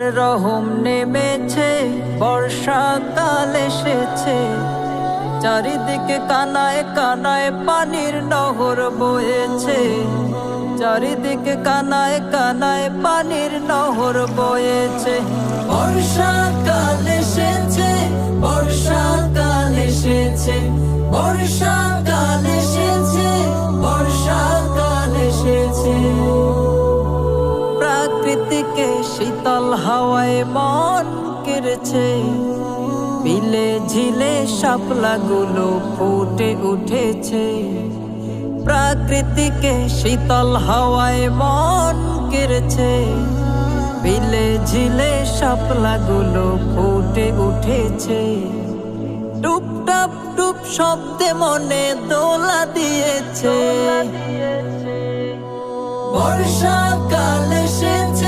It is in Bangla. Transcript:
রহম নেমেছে, বর্ষাকাল এসেছে। চারিদিকে কানায় কানায় পানির নহর বয়েছে। চারিদিকে কানায় কানায় পানির নহর বয়েছে। বর্ষাকাল এসেছে বর্ষাকাল এসেছে। বর্ষাকাল প্রাকৃতিকে শীতল হাওয়ায় মন কেড়েছে। বিলে ঝিলে শাপলাগুলো ফুটে উঠেছে। প্রাকৃতিকে শীতল হাওয়ায় মন কেড়েছে। বিলে ঝিলে শাপলাগুলো ফুটে উঠেছে। টুপটাপ টুপ শব্দে মনে দোলা দিয়েছে। বর্ষাকাল এসেছে।